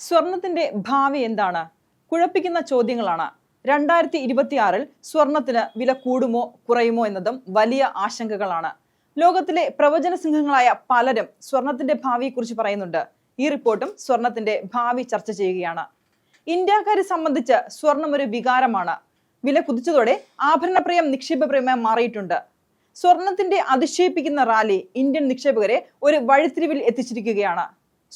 സ്വർണത്തിന്റെ ഭാവി എന്താണ്? കുഴപ്പിക്കുന്ന ചോദ്യങ്ങളാണ്. രണ്ടായിരത്തി ഇരുപത്തിയാറിൽ സ്വർണത്തിന് വില കൂടുമോ കുറയുമോ എന്നതും വലിയ ആശങ്കകളാണ്. ലോകത്തിലെ പ്രവചന സിംഹങ്ങളായ പലരും സ്വർണത്തിന്റെ ഭാവിയെക്കുറിച്ച് പറയുന്നുണ്ട്. ഈ റിപ്പോർട്ടും സ്വർണത്തിന്റെ ഭാവി ചർച്ച ചെയ്യുകയാണ്. ഇന്ത്യക്കാരെ സംബന്ധിച്ച് സ്വർണം ഒരു വികാരമാണ്. വില കുതിച്ചതോടെ നിക്ഷേപ നിക്ഷേപപ്രിയമായി മാറിയിട്ടുണ്ട്. സ്വർണത്തിന്റെ അതിശയിപ്പിക്കുന്ന റാലി ഇന്ത്യൻ നിക്ഷേപകരെ ഒരു വഴിത്തിരിവിൽ എത്തിച്ചിരിക്കുകയാണ്.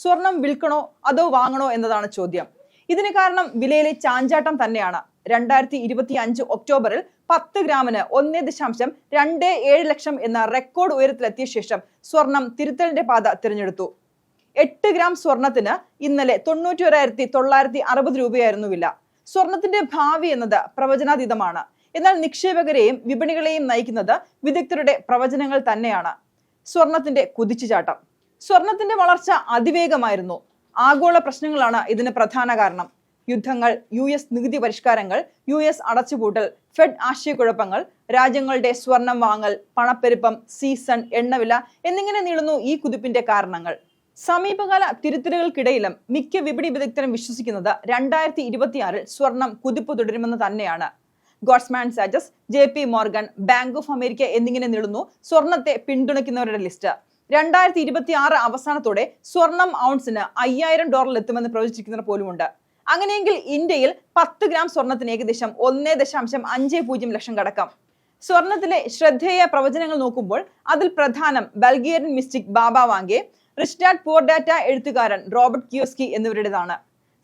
സ്വർണം വിൽക്കണോ അതോ വാങ്ങണോ എന്നതാണ് ചോദ്യം. ഇതിന് കാരണം വിലയിലെ ചാഞ്ചാട്ടം തന്നെയാണ്. രണ്ടായിരത്തി ഇരുപത്തി അഞ്ച് ഒക്ടോബറിൽ പത്ത് ഗ്രാമിന് ഒന്നേ ദശാംശം രണ്ട് ഏഴ് ലക്ഷം എന്ന റെക്കോർഡ് ഉയരത്തിലെത്തിയ ശേഷം സ്വർണം തിരുത്തലിന്റെ പാത തിരഞ്ഞെടുത്തു. എട്ട് ഗ്രാം സ്വർണത്തിന് ഇന്നലെ തൊണ്ണൂറ്റി ഒരായിരത്തി തൊള്ളായിരത്തി അറുപത് രൂപയായിരുന്നു വില സ്വർണത്തിന്റെ ഭാവി എന്നത് പ്രവചനാതീതമാണ്. എന്നാൽ നിക്ഷേപകരെയും വിപണികളെയും നയിക്കുന്നത് വിദഗ്ധരുടെ പ്രവചനങ്ങൾ തന്നെയാണ്. സ്വർണത്തിന്റെ കുതിച്ചുചാട്ടം. സ്വർണത്തിന്റെ വളർച്ച അതിവേഗമായിരുന്നു. ആഗോള പ്രശ്നങ്ങളാണ് ഇതിന് പ്രധാന കാരണം. യുദ്ധങ്ങൾ യു എസ് നികുതി പരിഷ്കാരങ്ങൾ യു എസ് അടച്ചുപൂട്ടൽ ഫെഡ് ആശയക്കുഴപ്പങ്ങൾ രാജ്യങ്ങളുടെ സ്വർണം വാങ്ങൽ പണപ്പെരുപ്പം സീസൺ എണ്ണവില എന്നിങ്ങനെ നീളുന്നു ഈ കുതിപ്പിന്റെ കാരണങ്ങൾ. സമീപകാല തിരുത്തലുകൾക്കിടയിലും മിക്ക വിപണി വിദഗ്ധരും വിശ്വസിക്കുന്നത് രണ്ടായിരത്തി ഇരുപത്തിയാറിൽ സ്വർണം കുതിപ്പ് തുടരുമെന്ന് തന്നെയാണ്. Goldman Sachs J P Morgan Bank of America എന്നിങ്ങനെ നീളുന്നു സ്വർണത്തെ പിന്തുണയ്ക്കുന്നവരുടെ ലിസ്റ്റ്. രണ്ടായിരത്തി ഇരുപത്തി ആറ് അവസാനത്തോടെ സ്വർണം ഔൺസിന് അയ്യായിരം ഡോളറിൽ എത്തുമെന്ന് പ്രവചിച്ചിരിക്കുന്നവർ പോലുമുണ്ട്. അങ്ങനെയെങ്കിൽ ഇന്ത്യയിൽ പത്ത് ഗ്രാം സ്വർണത്തിന് ഏകദേശം ഒന്നേ ദശാംശം അഞ്ച് പൂജ്യം ലക്ഷം കടക്കാം. സ്വർണത്തിലെ ശ്രദ്ധേയ പ്രവചനങ്ങൾ നോക്കുമ്പോൾ അതിൽ പ്രധാനം Bulgarian mystic Baba Vanga Rich Dad Poor Dad എഴുത്തുകാരൻ റോബർട്ട് കിയോസ്കി എന്നിവരുടേതാണ്.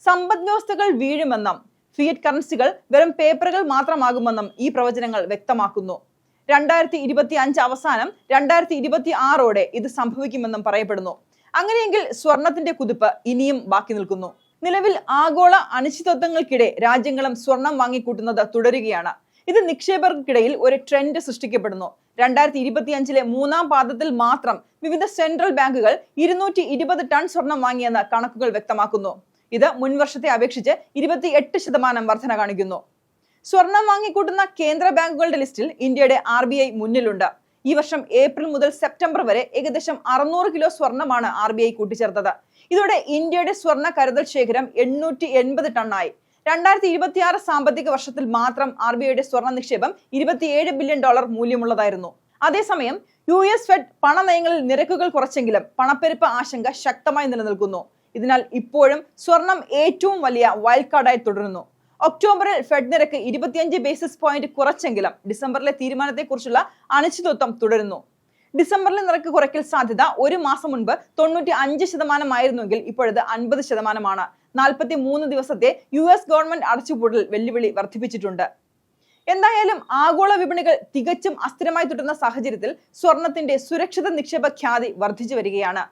സമ്പദ് വ്യവസ്ഥകൾ വീഴുമെന്നും ഫിയറ്റ് കറൻസികൾ വെറും പേപ്പറുകൾ മാത്രമാകുമെന്നും ഈ പ്രവചനങ്ങൾ വ്യക്തമാക്കുന്നു. രണ്ടായിരത്തി ഇരുപത്തി അഞ്ച് അവസാനം രണ്ടായിരത്തി ഇരുപത്തി ആറോടെ ഇത് സംഭവിക്കുമെന്നും പറയപ്പെടുന്നു. അങ്ങനെയെങ്കിൽ സ്വർണത്തിന്റെ കുതിപ്പ് ഇനിയും ബാക്കി നിൽക്കുന്നു. നിലവിൽ ആഗോള അനിശ്ചിതത്വങ്ങൾക്കിടെ രാജ്യങ്ങളും സ്വർണം വാങ്ങിക്കൂട്ടുന്നത് തുടരുകയാണ്. ഇത് നിക്ഷേപകർക്കിടയിൽ ഒരു ട്രെൻഡ് സൃഷ്ടിക്കപ്പെടുന്നു. രണ്ടായിരത്തി ഇരുപത്തി അഞ്ചിലെ മൂന്നാം പാദത്തിൽ മാത്രം വിവിധ സെൻട്രൽ ബാങ്കുകൾ ഇരുന്നൂറ്റി ഇരുപത് ടൺ സ്വർണം വാങ്ങിയെന്ന് കണക്കുകൾ വ്യക്തമാക്കുന്നു. ഇത് മുൻവർഷത്തെ അപേക്ഷിച്ച് ഇരുപത്തി എട്ട് ശതമാനം വർധന കാണിക്കുന്നു. സ്വർണം വാങ്ങിക്കൂട്ടുന്ന കേന്ദ്ര ബാങ്കുകളുടെ ലിസ്റ്റിൽ ഇന്ത്യയുടെ ആർ ബി ഐ മുന്നിലുണ്ട്. ഈ വർഷം ഏപ്രിൽ മുതൽ സെപ്റ്റംബർ വരെ ഏകദേശം അറുന്നൂറ് കിലോ സ്വർണമാണ് ആർ ബി ഐ കൂട്ടിച്ചേർത്തത്. ഇതോടെ ഇന്ത്യയുടെ സ്വർണ കരുതൽ ശേഖരം എണ്ണൂറ്റി എൺപത് ടണ്ണായി. രണ്ടായിരത്തി ഇരുപത്തി ആറ് സാമ്പത്തിക വർഷത്തിൽ മാത്രം ആർ ബി ഐയുടെ സ്വർണ നിക്ഷേപം ഇരുപത്തിയേഴ് ബില്യൺ ഡോളർ മൂല്യമുള്ളതായിരുന്നു. അതേസമയം യു എസ് ഫെഡ് പണനയങ്ങളിൽ നിരക്കുകൾ കുറച്ചെങ്കിലും പണപ്പെരുപ്പ് ആശങ്ക ശക്തമായി നിലനിൽക്കുന്നു. ഇതിനാൽ ഇപ്പോഴും സ്വർണം ഏറ്റവും വലിയ വൈൽഡ് കാർഡായി തുടരുന്നു. ഒക്ടോബറിൽ ഫെഡ് നിരക്ക് ഇരുപത്തിയഞ്ച് ബേസിസ് പോയിന്റ് കുറച്ചെങ്കിലും ഡിസംബറിലെ തീരുമാനത്തെക്കുറിച്ചുള്ള അനിശ്ചിതത്വം തുടരുന്നു. ഡിസംബറിലെ നിരക്ക് കുറയ്ക്കൽ സാധ്യത ഒരു മാസം മുൻപ് തൊണ്ണൂറ്റി അഞ്ച് ശതമാനമായിരുന്നുവെങ്കിൽ ഇപ്പോഴത് അൻപത് ശതമാനമാണ്. നാൽപ്പത്തി മൂന്ന് ദിവസത്തെ യു എസ് ഗവൺമെന്റ് അടച്ചുപൂട്ടൽ വെല്ലുവിളി വർദ്ധിപ്പിച്ചിട്ടുണ്ട്. എന്തായാലും ആഗോള വിപണികൾ തികച്ചും അസ്ഥിരമായി തുടരുന്ന സാഹചര്യത്തിൽ സ്വർണത്തിന്റെ സുരക്ഷിത നിക്ഷേപ ഖ്യാതി വർദ്ധിച്ചു വരികയാണ്.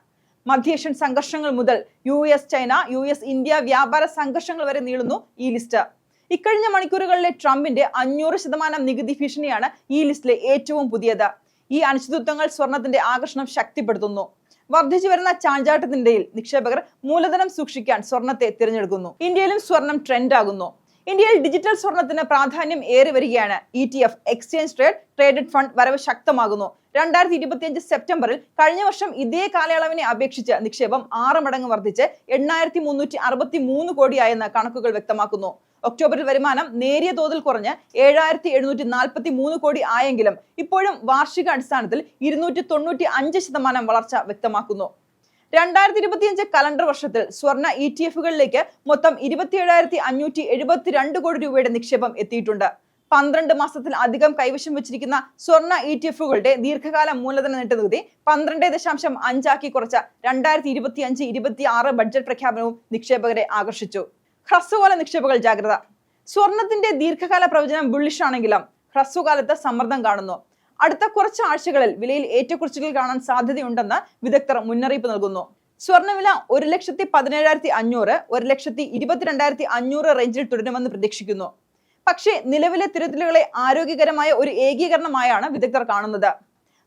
മധ്യേഷ്യൻ സംഘർഷങ്ങൾ മുതൽ U S China U S India വ്യാപാര സംഘർഷങ്ങൾ വരെ നീളുന്നു ഈ ലിസ്റ്റ്. ഇക്കഴിഞ്ഞ മണിക്കൂറുകളിലെ ട്രംപിന്റെ അഞ്ഞൂറ് ശതമാനം നികുതി ഭീഷണിയാണ് ഈ ലിസ്റ്റിലെ ഏറ്റവും പുതിയത്. ഈ അനിശ്ചിതത്വങ്ങൾ സ്വർണത്തിന്റെ ആകർഷണം ശക്തിപ്പെടുത്തുന്നു. വർദ്ധിച്ചു വരുന്ന ചാഞ്ചാട്ടത്തിനിടയിൽ നിക്ഷേപകർ മൂലധനം സൂക്ഷിക്കാൻ സ്വർണത്തെ തിരഞ്ഞെടുക്കുന്നു. ഇന്ത്യയിലും സ്വർണം ട്രെൻഡ് ആകുന്നു ഇന്ത്യയിൽ ഡിജിറ്റൽ സ്വർണത്തിന് പ്രാധാന്യം ഏറി വരികയാണ്. E T F exchange trade traded fund വരവ് ശക്തമാകുന്നു. രണ്ടായിരത്തി ഇരുപത്തിയഞ്ച് സെപ്റ്റംബറിൽ കഴിഞ്ഞ വർഷം ഇതേ കാലയളവിനെ അപേക്ഷിച്ച് നിക്ഷേപം ആറ് മടങ്ങ് വർദ്ധിച്ച് എണ്ണായിരത്തി മുന്നൂറ്റി അറുപത്തി മൂന്ന് കോടിയായെന്ന് കണക്കുകൾ വ്യക്തമാക്കുന്നു. ഒക്ടോബറിൽ വരുമാനം നേരിയ തോതിൽ കുറഞ്ഞ് ഏഴായിരത്തി എഴുന്നൂറ്റി നാൽപ്പത്തി മൂന്ന് കോടി ആയെങ്കിലും ഇപ്പോഴും വാർഷിക അടിസ്ഥാനത്തിൽ ഇരുന്നൂറ്റി തൊണ്ണൂറ്റി അഞ്ച് ശതമാനം വളർച്ച വ്യക്തമാക്കുന്നു. രണ്ടായിരത്തി ഇരുപത്തിയഞ്ച് കലണ്ടർ വർഷത്തിൽ സ്വർണ ഇ ടി എഫുകളിലേക്ക് മൊത്തം ഇരുപത്തിയേഴായിരത്തി അഞ്ഞൂറ്റി എഴുപത്തിരണ്ട് കോടി രൂപയുടെ നിക്ഷേപം എത്തിയിട്ടുണ്ട്. പന്ത്രണ്ട് മാസത്തിൽ അധികം കൈവശം വെച്ചിരിക്കുന്ന സ്വർണ ഇ ടി എഫുകളുടെ ദീർഘകാല മൂലധന നീട്ടുനികുതി പന്ത്രണ്ട് ദശാംശം അഞ്ചാക്കി കുറച്ച രണ്ടായിരത്തി ഇരുപത്തി അഞ്ച് ഇരുപത്തി ആറ് ബഡ്ജറ്റ് പ്രഖ്യാപനവും നിക്ഷേപകരെ ആകർഷിച്ചു. ഹ്രസ്വകാല നിക്ഷേപകൾ ജാഗ്രത. സ്വർണത്തിന്റെ ദീർഘകാല പ്രവചനം ബുള്ളിഷാണെങ്കിലും ഹ്രസ്വകാലത്ത് സമ്മർദ്ദം കാണുന്നു. അടുത്ത കുറച്ച് ആഴ്ചകളിൽ വിലയിൽ ഏറ്റക്കുറച്ചിലുകൾ കാണാൻ സാധ്യതയുണ്ടെന്ന് വിദഗ്ധർ മുന്നറിയിപ്പ് നൽകുന്നു. സ്വർണവില ഒരു ലക്ഷത്തി പതിനേഴായിരത്തി അഞ്ഞൂറ് ഒരു ലക്ഷത്തി ഇരുപത്തിരണ്ടായിരത്തി അഞ്ഞൂറ് റേഞ്ചിൽ തുടരുമെന്ന് പ്രതീക്ഷിക്കുന്നു. പക്ഷേ നിലവിലെ തിരുത്തലുകളെ ആരോഗ്യകരമായ ഒരു ഏകീകരണമായാണ് വിദഗ്ധർ കാണുന്നത്.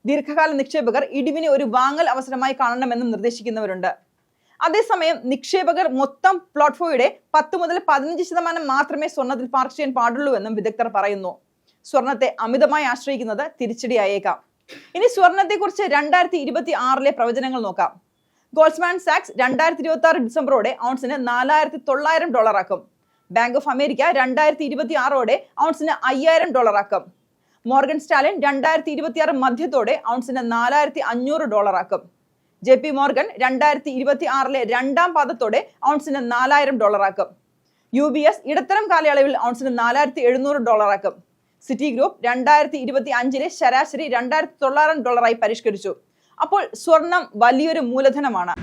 ദീർഘകാല നിക്ഷേപകർ ഇടിവിനെ ഒരു വാങ്ങൽ അവസരമായി കാണണമെന്നും നിർദ്ദേശിക്കുന്നവരുണ്ട്. അതേസമയം നിക്ഷേപകർ മൊത്തം പ്ലോട്ട്ഫോയുടെ പത്ത് മുതൽ പതിനഞ്ച് ശതമാനം മാത്രമേ സ്വർണത്തിൽ പാർക്ക് ചെയ്യാൻ പാടുള്ളൂ എന്നും വിദഗ്ധർ പറയുന്നു. സ്വർണത്തെ അമിതമായി ആശ്രയിക്കുന്നത് തിരിച്ചടിയായേക്കാം. ഇനി സ്വർണത്തെക്കുറിച്ച് രണ്ടായിരത്തി ഇരുപത്തി ആറിലെ പ്രവചനങ്ങൾ നോക്കാം. ഗോൾസ്മാൻ സാക്സ് രണ്ടായിരത്തി ഇരുപത്തി ആറ് ഡിസംബറോടെ ഔൺസിന് നാലായിരത്തി തൊള്ളായിരം ഡോളർ ആക്കും ബാങ്ക് ഓഫ് അമേരിക്ക രണ്ടായിരത്തി ഇരുപത്തി ആറോടെ ഔൺസിന് അയ്യായിരം ഡോളർ ആക്കും മോർഗൻ സ്റ്റാലിൻ രണ്ടായിരത്തി ഇരുപത്തി ആറ് മധ്യത്തോടെ ഔൺസിന് നാലായിരത്തി അഞ്ഞൂറ് ഡോളർ ആക്കും ജെ പി മോർഗൻ രണ്ടായിരത്തി ഇരുപത്തി ആറിലെ രണ്ടാം പാദത്തോടെ ഔൺസിന് നാലായിരം ഡോളർ ആക്കും യു ബി എസ് ഇടത്തരം കാലയളവിൽ ഔൺസിന് നാലായിരത്തി എഴുന്നൂറ് ഡോളർ ആക്കും സിറ്റി ഗ്രൂപ്പ് രണ്ടായിരത്തി ഇരുപത്തി അഞ്ചിലെ ശരാശരി രണ്ടായിരത്തി തൊള്ളായിരം ഡോളറായി പരിഷ്കരിച്ചു. അപ്പോൾ സ്വർണം വലിയൊരു മൂലധനമാണ്.